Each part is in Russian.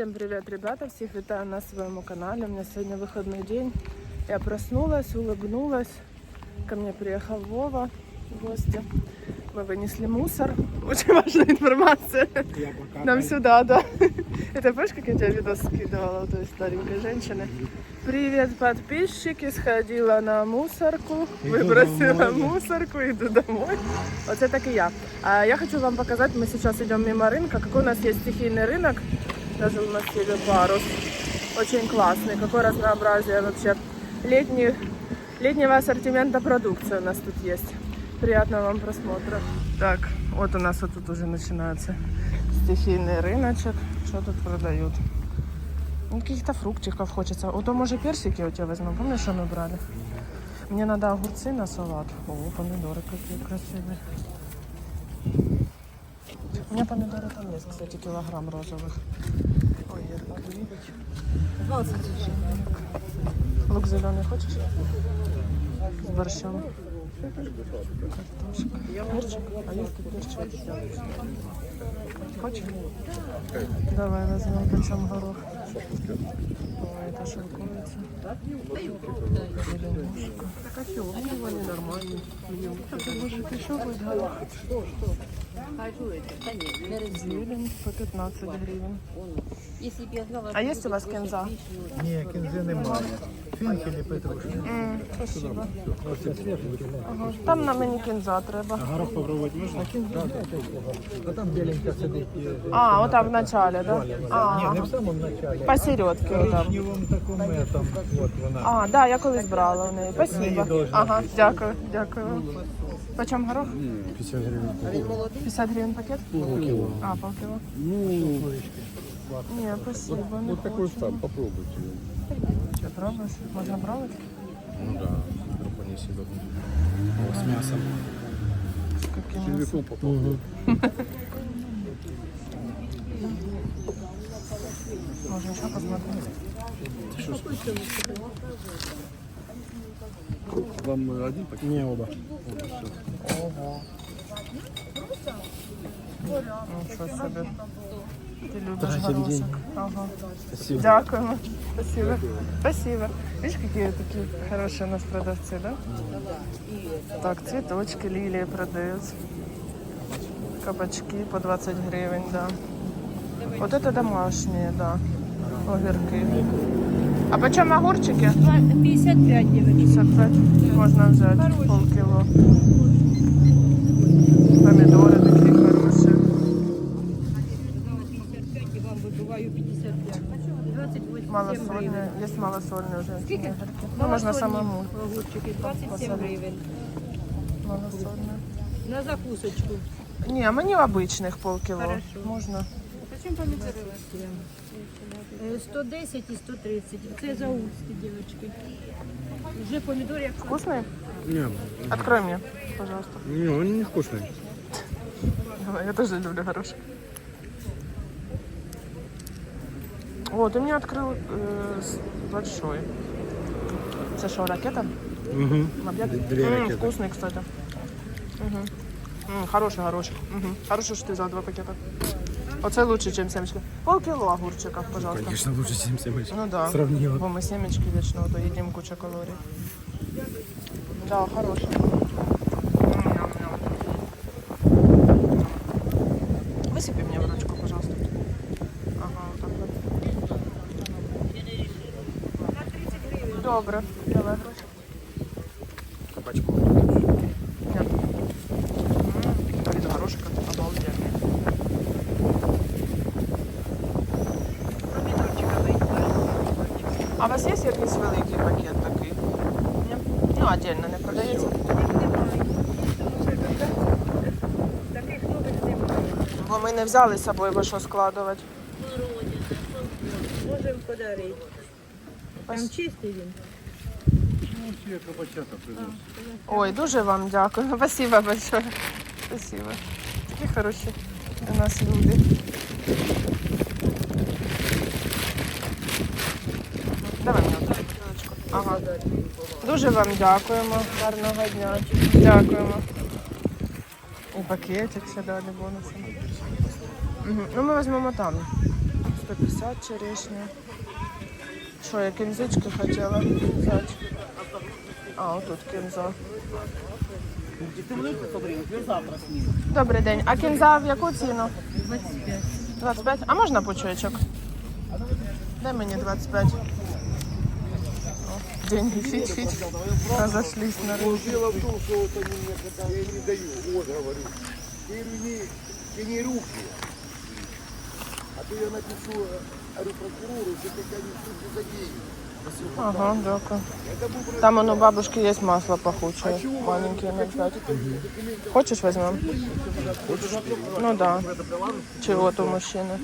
Всем привет, ребята! Всех витаю на своем канале. У меня сегодня выходной день. Я проснулась, улыбнулась. Ко мне приехал Вова в гости. Мы вынесли мусор. Очень важная информация. Нам сюда, да. Это помнишь, как я тебе видос скидывала у той старенькой женщины? Привет, подписчики! Сходила на мусорку, Иду выбросила домой. мусорку, иду домой. Вот это так и я. А я хочу вам показать, мы сейчас идем мимо рынка, какой у нас есть стихийный рынок, даже в массиве Парус. Очень классный, какое разнообразие вообще летних, летнего ассортимента продукции у нас тут есть. Приятного вам просмотра. Так, вот у нас вот тут уже начинается стихийный рыночек. Что тут продают? Ну, каких-то фруктиков хочется. Вот, то, может, персики у тебя возьму. Помнишь, что мы брали? Мне надо огурцы на салат. О, помидоры какие красивые. У меня помидоры там есть, кстати, килограмм розовых. Ой, я надо видеть. Лук зеленый хочешь? С борщом. Картошка. Перчик? А есть тут перчик? Хочешь? Давай возьмем, почем горох. Ой, это шелковица. Так а что, они нормальные. Так и может еще будет горох. Зелень по 15 гривен. Если б я знала, А есть у вас кинза? Ні, кінзи немає. Фінкелі петрушки. Спасибо. Ага. Там на мені кінза треба. Горох попробувати можна? А там біленька сидить. е, А, отам в начале, да? Ні, А, не в самому началі. посередке В отам. А, да, я колись брала в неї. Спасибо. Ага, дякую, дякую. Почем горох? 50 гривень. 50 гривень пакет? Полкіло. А, полкіло. Ну, Ні, спасибо, не вот такой хочу. там, попробуйте. Ти пробуєш? Можна пробувати? Ну да, вдруг они себя О, с мясом. З яким Червяком попробуй. Можна ще посмотрети? Вам э, один пакет? Не, оба. Ого. Нічого собі. Ти любиш горошок. Ага. Спасибо. Дякуємо. Спасибо. Спасибо. Видишь, какие такие хорошие у нас продавцы, да? Так, цветочки, лилии продаются. Кабачки по 20 гривен, да. Вот это домашние, да. Огірки. А почем огурчики? 55 девочек. 55. Можно взять полкило. Помидоры такие хорошие. 55 и вам выбываю 55. 28 Малосольные. Есть малосольные уже. Скільки? огірки. Ну, можно самому. Огурчики 27 гривень. Малосольные. На закусочку. Не, мені обичних полкіло. Хорошо. Можна. Почем помидоры у вас? Е, 110 і 130. Це за ульські, дівчатки. Вже помідори як Вкусний? Не, Открой мне, пожалуйста. не, они не вкусные. Давай, я тоже люблю хороший. О, ты мне открыл э, с- большой. Это что, ракета? Угу. Объект? Две М, ракеты. Вкусный, кстати. Мгм. М, хороший горошек. Мгм. Хорошо, что ты взял два пакета. Оце лучше, чем семечки. Полкило огурчиков, пожалуйста. Конечно, лучше 7 семечек. Ну да. Сравнила. Бо мы семечки вечно то едим куча калорий. Да, хороший. Ням-ням. Высыпи мне в ручку, пожалуйста. Ага, вот так вот. Добре. А у вас є якийсь великий пакет такий? Ні? Ну, отдельно не продається. Бо ми не взяли з собою, бо що складувати. Можемо подарити. Там чистий він. Ну, кабачата привез. Ой, дуже вам дякую. Спасибо большое. Спасибо. Такі хороші у нас люди. Давай мені одну бутилочку. Ага. Дуже вам дякуємо. Гарного дня. Дякуємо. І пакетик ще дали бонусом. Ну ми візьмемо там. 150 черешня. Що, я кінзички хотіла взяти? А, отут кінза. Добрий день. А кінза в яку ціну? 25. 25? А можна пучочок? Дай мені 25. Деньги фить-фить. Разошлись на рынке. Дело в том, что вот они мне когда я не даю, вот говорю, ты говорю, не, тяни руки. А то я напишу, э, говорю, прокурору, что ты руки за деньги. Ага, был бы Там он у бабушки есть масло пахучее. Маленькие на 5. Хочешь возьмем? Ну да. Чего у мужчины?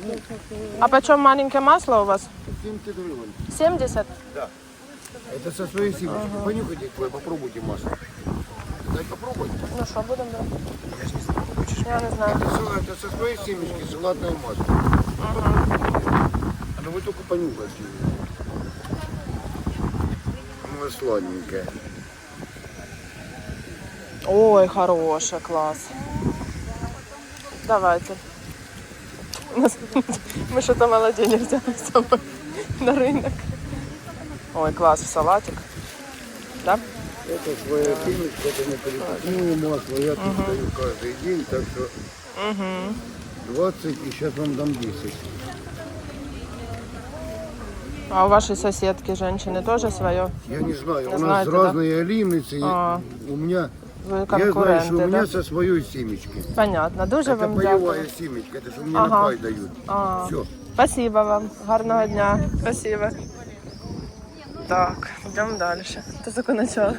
А почем маленькое масло у вас? 70 гривен. 70? Это со своей семечки. Понюхайте, твой, попробуйте масло. Дай попробуй. Ну что, будем брать? Я не знаю. Это, со- это со своей семечки салатное масло. Ну вы только понюхайте. Оно сладенькое. Ой, хороший, класс. Давайте. Мы что-то мало денег взяли с собой на рынок. Ой, класс, в салатик. Да? Это своя семечка, это не перекупное масло. Я тут даю каждый день, так что 20 и сейчас вам дам 10. А у вашей соседки женщины тоже свое? Я не знаю, Не у нас знаете, да? разные олимницы. А. У меня, Ви я знаю, что у конкуренти, меня да? со своей семечки. Понятно. Дуже Это вам боевая дякую. семечка, это что мне Ага. на пай дают. А. Все. Спасибо вам. Гарного дня. Спасибо. Так, идем дальше. Это только начало.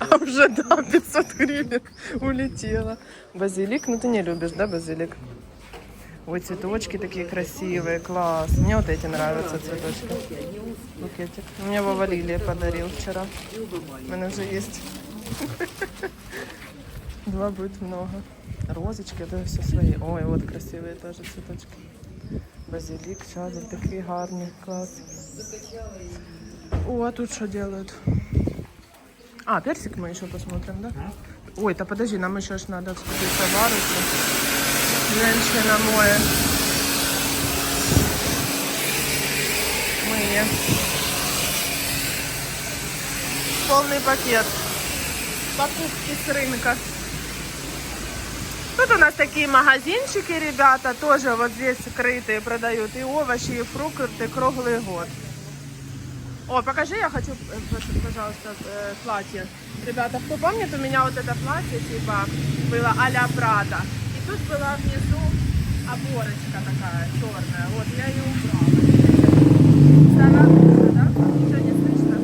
А уже, да, 500 гривен улетело. Базилик, ну ты не любишь, да, базилик? Ой, цветочки такие красивые, класс. Мне вот эти нравятся цветочки. Букетик. Мне Вова Лилия подарил вчера. У меня уже есть. Два будет много. Розочки, это все свои. Ой, вот красивые тоже цветочки. Базилик, чадр, такие гарные, класс. О, а тут что делают? А, персик мы еще посмотрим, да? Ой, да подожди, нам еще ж надо вступить в товарищи. Женщина моет. Мыє. Полный пакет. Покупки с рынка. Тут у нас такие магазинчики, ребята, тоже вот здесь скрытые продают и овощи, и фрукты круглый год. О, покажи, я хочу, э, пожалуйста, э, платье. Ребята, кто помнит, у меня вот это платье, типа, было а-ля Прада. И тут была внизу оборочка такая черная. Вот, я ее убрала. Да? Ничего не слышно?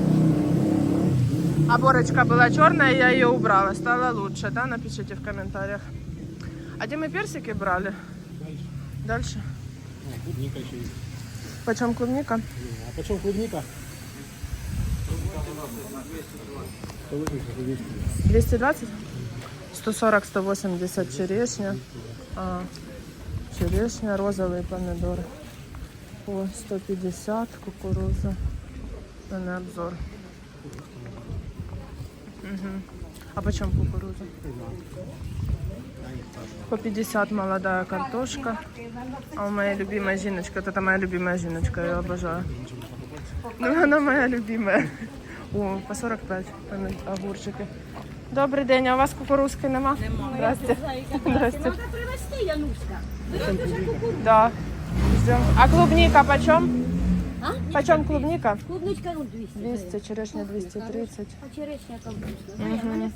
Оборочка была черная, я ее убрала. Стало лучше, да? Напишите в комментариях. А где мы персики брали? Дальше. Клубника еще есть. Почем клубника? А почем клубника? 220? 140, 180 черешня. А, черешня, розовые помидоры. По 150 кукуруза. На обзор. Мгм. А почем кукуруза? По 50 молодая картошка. А у моей любимой Зиночка, вот это моя любимая Зиночка, я ее обожаю. Ну, она моя любимая. О, по 45 огурчики. Добрий день, а у вас кукурузки нема? Нема. Здрасте. Здрасте. Треба привезти, Януська. Да. Ждем. А клубника почем? А? Почем клубника? Клубничка ну 200. 200, черешня 230, А черешня вкусно.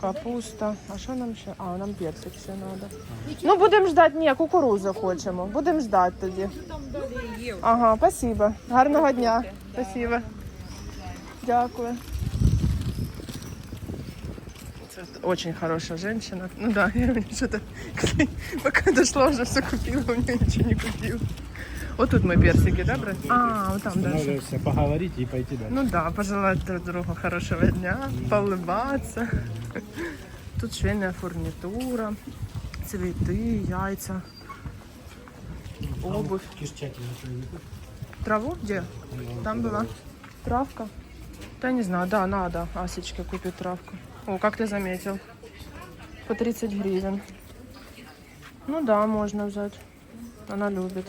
капуста. А що нам ще? А, нам персик ще треба. Ну, будемо ждати, ні, кукурузу хочемо. Будемо ждати тоді. Ага, спасибо. Гарного дня. Спасибо. Дякую. Очень хорошая женщина. Ну да, я мне что-то пока дошла, уже все купила, у меня ничего не купила. Вот тут мы персики, да, брать? А, вот там дальше. Можете поговорить и пойти дальше. Ну да, пожелать друг другу хорошего дня, поулыбаться. Тут швейная фурнитура, цветы, яйца, обувь. Траву где? Там была травка. Да не знаю, да, надо Асечке купить травку. О, как ты заметил? По 30 гривен. Ну да, можно взять. Она любит.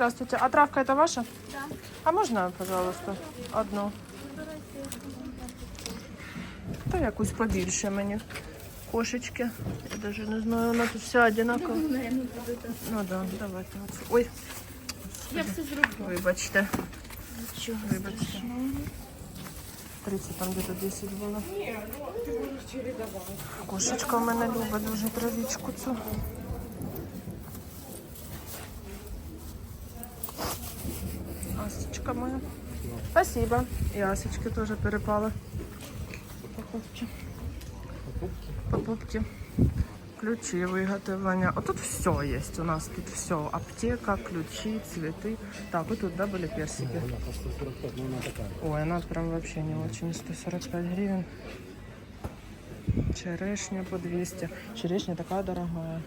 Здравствуйте. А травка это ваша? Да. А можно, пожалуйста, одну? Та якусь побільше мені. Кошечки. Я даже не знаю, вона тут вся одинакова. Ну да, давайте. оцю. Ой. Я все зроблю. Вибачте. Вибачте. 30, там где-то 10 було. Кошечка в мене любить дуже травичку цю. Асечка моя. Спасибо. І асечки теж перепали. Покупки. Покупки. Ключі виготовлення. Отут все є. У нас тут все. Аптека, ключі, цветы. Так, вот тут, да, были персики? Ой, она прям вообще не очень. 145 гривен. Черешня по 200. Черешня такая дорогая.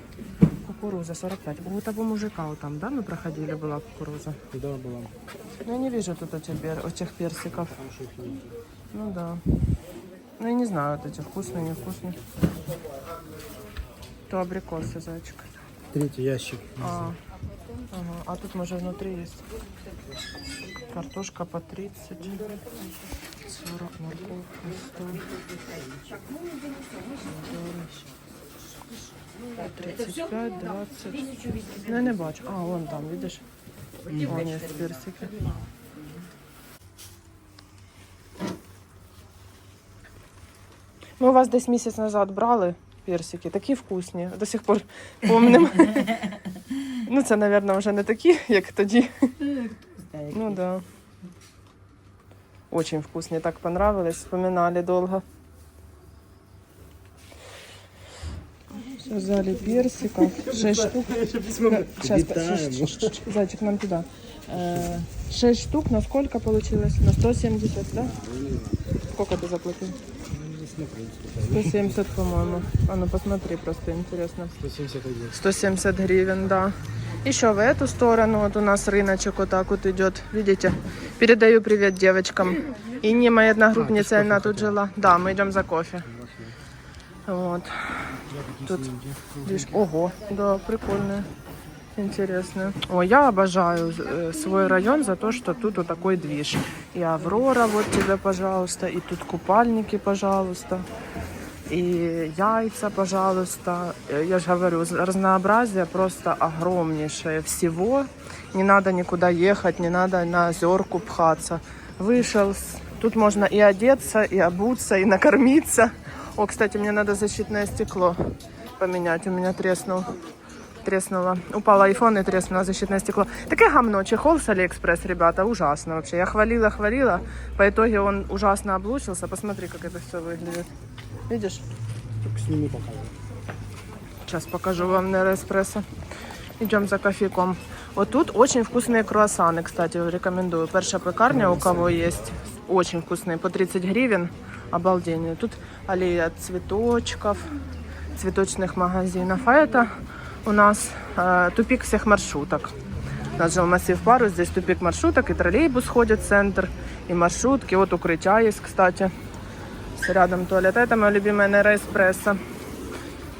Кукуруза 45. У того мужика вот там, да, мы проходили, была кукуруза? Да, была. Ну, я не вижу тут этих, бер- этих персиков. Ну да. Ну, я не знаю, вот эти вкусные, невкусные. То абрикосы, зайчик. Третий ящик. А, ага. а тут, может, внутри есть. Картошка по 30. 40 морковка, 100. 35, 20. Ну, я не бачу. А, вон там, видиш? Вон є персики. Ми у вас десь місяць назад брали персики, такі вкусні. До сих пор помним. Ну, це, мабуть, вже не такі, як тоді. Ну да. Очень вкусные, так понравилось, вспоминали долго. Взяли персиков, 6 штук. Сейчас, зайчик, нам туда. 6 штук, на сколько получилось? На 170, да? Сколько ты заплатил? 170, по-моему. А ну посмотри, просто интересно. 171. 170 гривен, да. Еще в эту сторону, вот у нас рыночек вот так вот идет, видите? Передаю привет девочкам. И не моя одногруппница, она тут жила. Да, мы идем за кофе. Вот. Тут, видишь, ого, да, прикольно. Интересно. О, я обожаю э, свой район за то, что тут вот такой движ. И Аврора, вот тебе, пожалуйста, и тут купальники, пожалуйста. И яйца, пожалуйста. Э, Я же говорю, разнообразие просто огромнейшее всего. Не надо никуда ехать, не надо на озерку пхаться. Вышел, тут можно и одеться, и обуться, и накормиться. О, кстати, мне надо защитное стекло поменять. У меня треснул. Треснуло. Упал айфон и треснуло защитное стекло. Такое гамно. Чехол с Алиэкспресс, ребята, ужасно вообще. Я хвалила, хвалила. По итоге он ужасно облучился. Посмотри, как это все выглядит. Видишь? Только сними показывай. Сейчас покажу вам на эспрессо. Идем за кофейком. Вот тут очень вкусные круассаны, кстати, рекомендую. Перша пекарня, у кого есть, очень вкусные, по 30 гривен. Обалденные. Тут аллея цветочков, цветочных магазинов. А это у нас э, тупик всех маршруток. У нас жил массив пару, здесь тупик маршруток, и троллейбус ходит в центр, и маршрутки. Вот укрытия есть, кстати. С рядом туалет. Это мое любимое Нейро Эспрессо.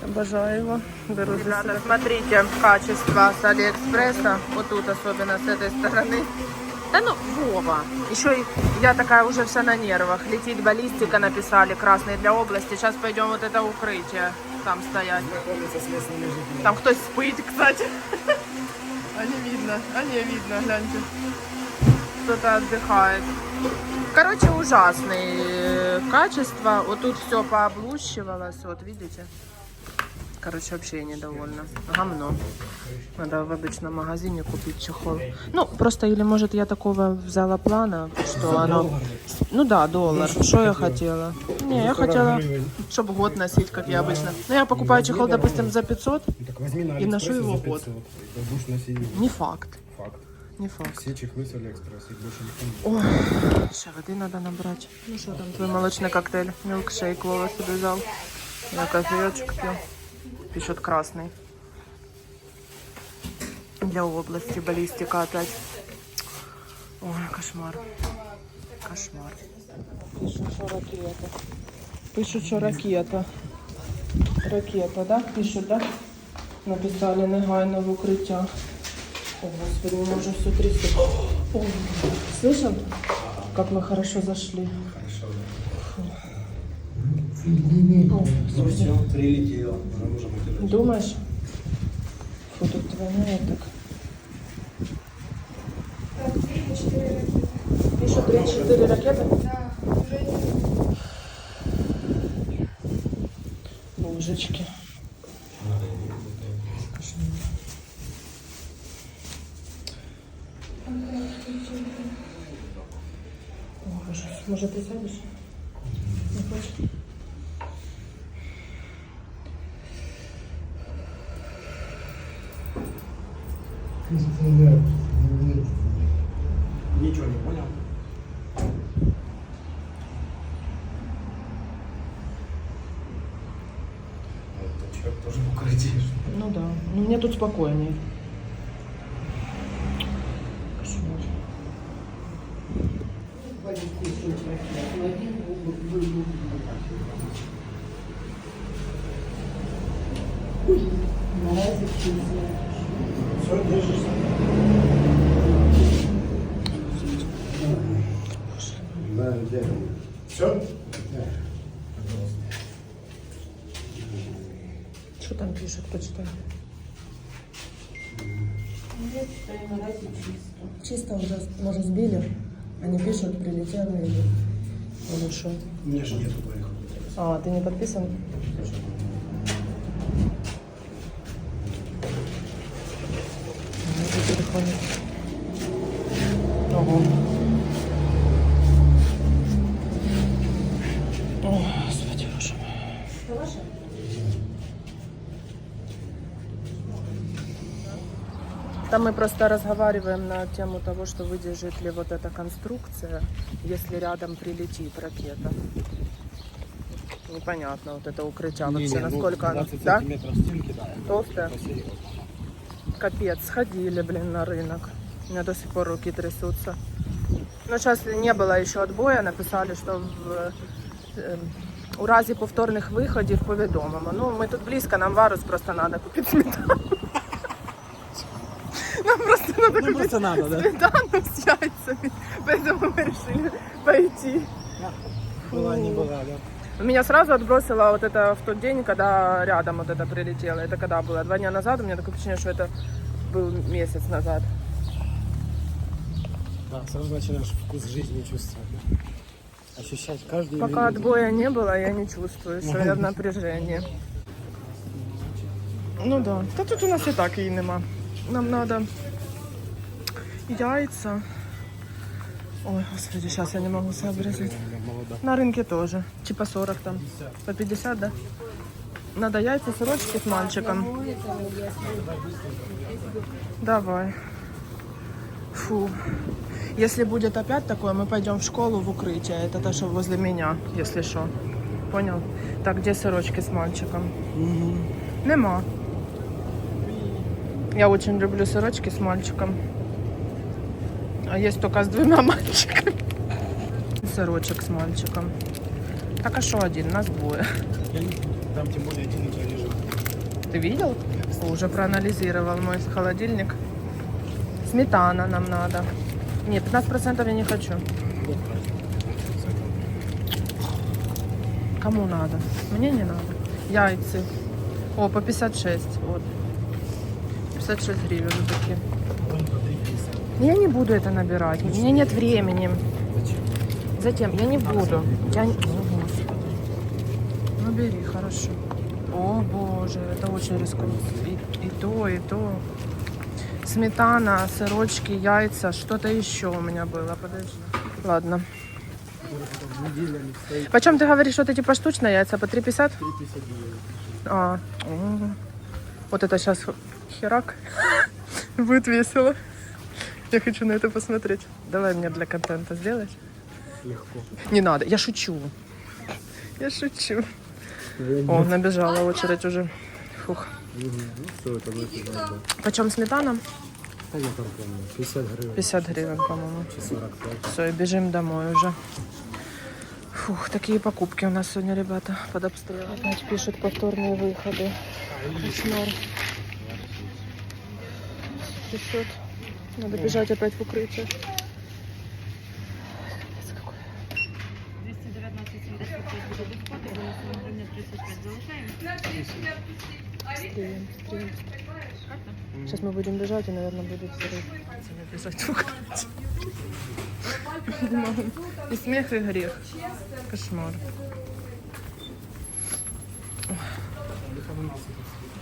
Обожаю его. Беру Ребята, смотрите качество с Алиэкспресса. Вот тут особенно с этой стороны. Да ну, Вова. Еще и я такая уже вся на нервах. Летит баллистика, написали, красный для области. Сейчас пойдем вот это укрытие там стоять. Там кто-то спит, кстати. А не видно, а не видно, гляньте. Кто-то отдыхает. Короче, ужасные э, качества. Вот тут все пооблущивалось, вот видите. Короче, вообще я недовольна. Гамно. Надо в обычном магазине купить чехол. Ну, просто или может я такого взяла плана, что оно... Ну да, доллар. Что я хотела? Не, я хотела, чтобы год носить, как я обычно. Ну, я покупаю чехол, допустим, за 500. Ну, так возьми на И ношу Алиэкспрессе его за год. 500. Да будешь носить его. Не факт. Факт. Не факт. Все чехлы с Алиэкспресса, их больше никто не Ой, ще води надо набрать. Ну что там, твой молочный коктейль? Милкшейк Вова себе взял. Я кофеечек пью. Пишет красный. Для области баллистика опять. Ой, кошмар. Кошмар. Пишут, что ракета. Пишут, что ракета. Ракета, да? Пишут, да? Написали негайно в укриття. О, Господи, у меня уже все трясет. О, слышал, как мы хорошо зашли? О, Ну все, прилетело. Уже можем. Думаешь? Фу, тут воняет так. Еще 3-4 ракеты? Божечки. Кошмар. О, ужас. Может, ты сядешь? Не хочешь? Ничего не понял. Это человек тоже в укрытии. Ну да. Ну мне тут спокойнее. Кошмар. Все, держишься. Да, где? Все? Что там пишет, почитай. Чисто уже, может, сбили. Они пишут, прилетели или, или что. У меня же нету твоих. А, ты не подписан? Ого. О, Господи, боже мой. Там мы просто разговариваем на тему того, что выдержит ли вот эта конструкция, если рядом прилетит ракета. Непонятно, вот это укрытие вообще, насколько оно... Да? сантиметров стенки, да. Толстое? Посередине. Капец, сходили, блин, на рынок. У меня до сих пор руки трясутся. Ну, сейчас не было еще отбоя, написали, що в, е, у разі повторних виходів повідомимо. Ну, ми тут близько, нам варус просто треба купити сметану. Нам просто треба купити просто надо, да? сметану з яйцами. Поэтому мы решили пойти. Была, не была, да? Меня сразу отбросило вот это в тот день, когда рядом вот это прилетело. Это когда было? Два дня назад? У меня такое впечатление, что это был месяц назад. Да, сразу начинаешь вкус жизни чувствовать. да? Ощущать каждую Пока минуту. отбоя не было, я не чувствую, что я в напряжении. Ну да. Та тут у нас і так її нема. Нам надо яйца. Ой, господи, сейчас я не могу сообразить. На рынке тоже. Чи по 40 там? По 50, да? Надо яйца, сырочки с мальчиком. Давай. Фу. Если будет опять такое, мы пойдем в школу в укрытие. Это то, что возле меня, если что. Понял? Так, где сырочки с мальчиком? Нема. Я очень люблю сырочки с мальчиком. А есть только с двумя мальчиками. Сырочек с мальчиком. Так а что один? Нас двое. Там тем более один у тебя лежит. Ты видел? Уже проанализировал мой холодильник. Сметана нам надо. Не, 15% я не хочу. Кому надо? Мне не надо. Яйцы. О, по 56. Вот. 56 гривен такие. Я не буду это набирать. У меня нет времени. Затем я не буду. Я. Ну бери, хорошо. О боже, это очень рискованно. И, и то, и то. Сметана, сырочки, яйца, что-то еще у меня было. Подожди. Ладно. Почем ты говоришь, что это типа штучные яйца? По 3,50? 3,59. А, о. вот это сейчас херак. Будет весело. Я хочу на это посмотреть. Давай мне для контента сделать. Легко. Не надо, я шучу. Я шучу. О, набежала очередь уже. Фух. Да. Почем сметана? Да я там помню. 50 гривен. 50 гривен, по-моему. Чи 45. Все, и бежим домой уже. Фух, такие покупки у нас сегодня, ребята, под обстрелом. Опять пишут повторные выходы. Кошмар. Пишут. Надо бежать опять в укрытие. 219,75 буде безплатно, голосуємо гривня 35. Залишаємо? Стреляем, стреляем. Сейчас мы будем бежать, и, наверное, будет взрыв. Бежать. И смех, и грех. Кошмар.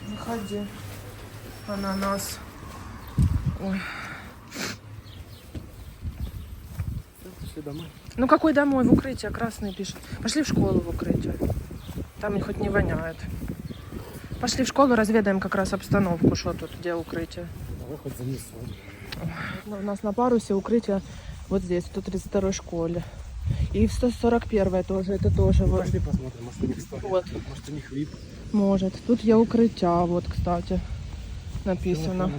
Выходи. Ананас. Ой. Пошли домой. Ну какой домой? В укрытие. Красный пишет. Пошли в школу в укрытие. Там хоть не воняет. Пошли в школу, разведаем как раз обстановку, что тут, где укрытие. Давай хоть занесу. Ну, У нас на парусе укрытие вот здесь, в 132 школе. И в 141 тоже, это тоже. вот. Пошли посмотрим, может у них. Вот. Может у них вип. Может. Тут є укриття, вот, кстати, написано.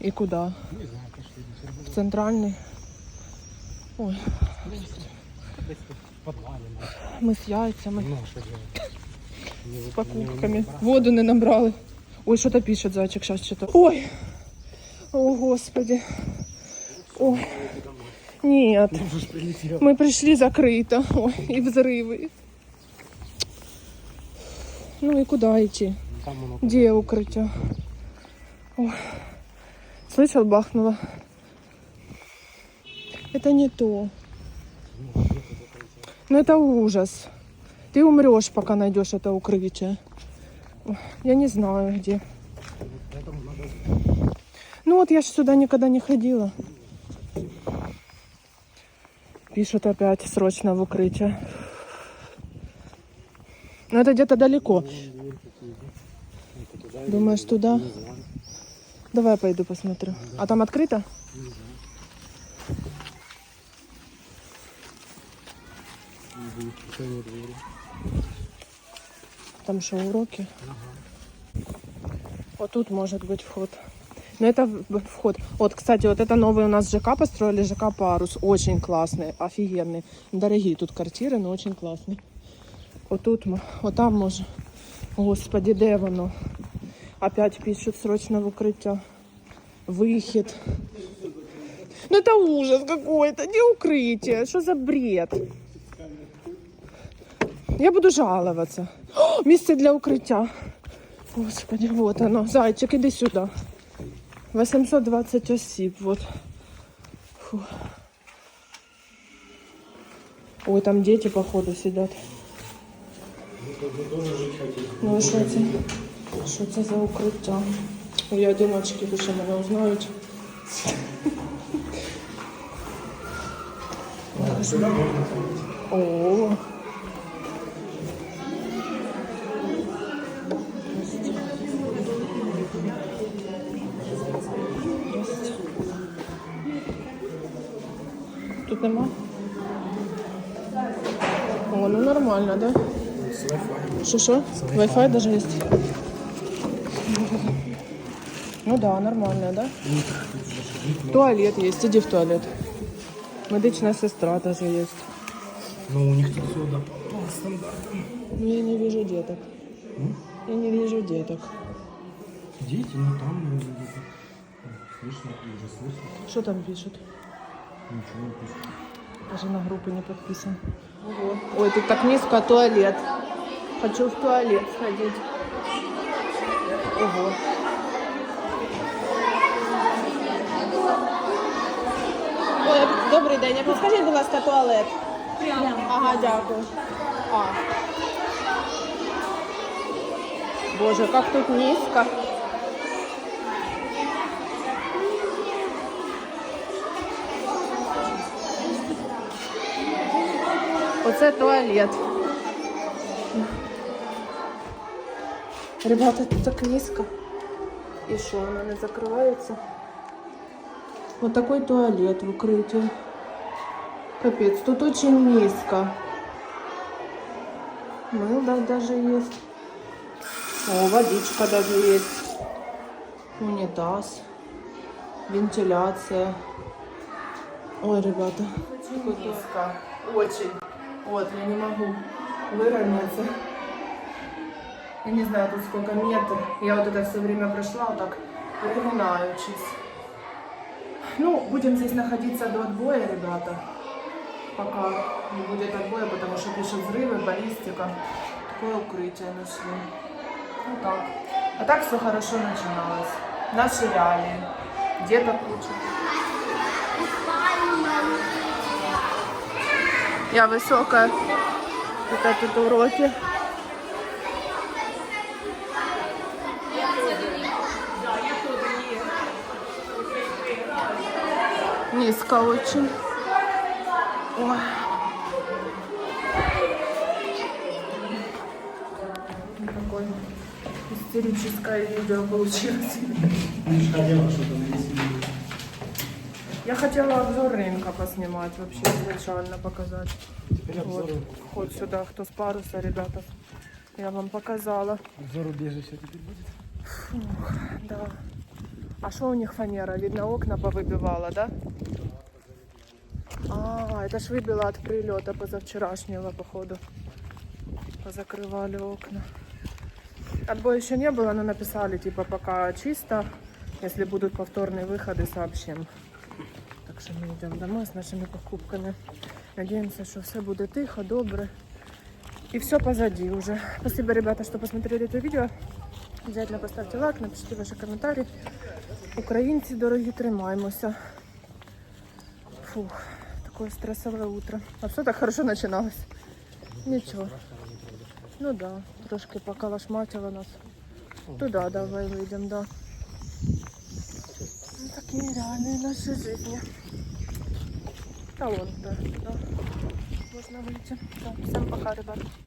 И куда? Не знаю, пошли В центральный. Ой, Десь тут в подвале. может. ми з яйцями, Ну, что делать? Не з вы- покупками. не выбрать. Воду не набрали. Ой, що то пише зайчик, зараз читаю. Ой! О, Господи. Ой. Нет. Ну, уже ж прилетел. Мы пришли закрыто. Ой, и взрывы. Ну и куда идти? Там оно Где укрытие? Ой. Слышал, бахнуло? Это не то. Ну это ужас. Ты умрешь, пока найдешь это укрытие. Я не знаю где. Ну вот я ж сюда никогда не ходила. Пишут опять срочно в укрытие. Но это где-то далеко. Думаешь, туда? Давай я пойду посмотрю. А там открыто? Там что, уроки? Вот тут может быть вход. Но это в- вход. Вот, кстати, вот это новый у нас ЖК построили, ЖК Парус. Очень классный, офигенный. Дорогие тут квартиры, но очень классный. Вот тут, мо- вот там можно. Господи, де воно? Опять пишут срочно в укрытие. Выход. Ну это ужас какой-то. Где укрытие? Что за бред? Я буду жаловаться. О, місце для укриття. Господи, вот оно. Зайчик, іди сюди. 820 осіб, вот. Фу. Ой, там дети, походу, сидят. Ну і що це? Що це за укриття? Ой, Я одиночки, ви що мене узнають. О, нема? О, ну нормально, да? Что, что? Wi-Fi даже есть? Ну да, нормально, да? Туалет есть, иди в туалет. Медичная сестра даже есть. Ну, у них тут все да, по стандартам. Но я не вижу деток. Я не вижу деток. Дети, ну там ну, где-то. Слышно, уже слышно. Что там пишут? Ничего не пишет. Даже на группы не подписан. Ого. Ой, тут так низко, туалет. Хочу в туалет сходить. Ого. Ой, добрий день. А підскажіть, будь ласка, туалет. Ага, дякую. А. Боже, як тут низько. Оце туалет. Ребята, тут так низько. І що, вона не закривається? Вот такой туалет в укрытии. Капец, тут очень низко. Мыло даже есть. О, водичка даже есть. Унитаз. Вентиляция. Ой, ребята. Очень низко. Очень. Вот, я не могу выровняться. Я не знаю, тут сколько метров. Я вот это все время прошла, вот так разминаючись. Ну, будем здесь находиться до отбоя, ребята. Пока не будет отбоя, потому что пишут взрывы, баллистика. Такое укрытие нашли. Ну так. А так все хорошо начиналось. Наши реалии. Деток учат. Я высокая. Это тут уроки. Низко очень. Ой. Такое истерическое видео получилось. Же хотела что-то. Я хотела обзор рынка поснимать вообще изначально показать. Теперь Вот. обзор, Хоть сюда, кто с паруса, ребята. Я вам показала. обзор убежища теперь будет. Да. А что у них фанера? Видно, окна повыбивала, да? А, это ж выбило от прилета позавчерашнего, походу. Позакрывали окна. Отбоя еще не было, но написали, типа, пока чисто. Если будут повторные выходы, сообщим. Так что мы идем домой с нашими покупками. Надеемся, что все будет тихо, добре. И все позади уже. Спасибо, ребята, что посмотрели это видео. Обязательно поставте лайк, напишите ваші коментарі. Українці дорогі, тримаємося. Фух, такое стресове утро. А все так хорошо починалось. Нічого. Ну да, трошки покалашматило нас. Туда давай вийдемо, да. Ну, такі реальні наші житті. Та вон, да, да. Можна вийти. Так, всім пока, ребята.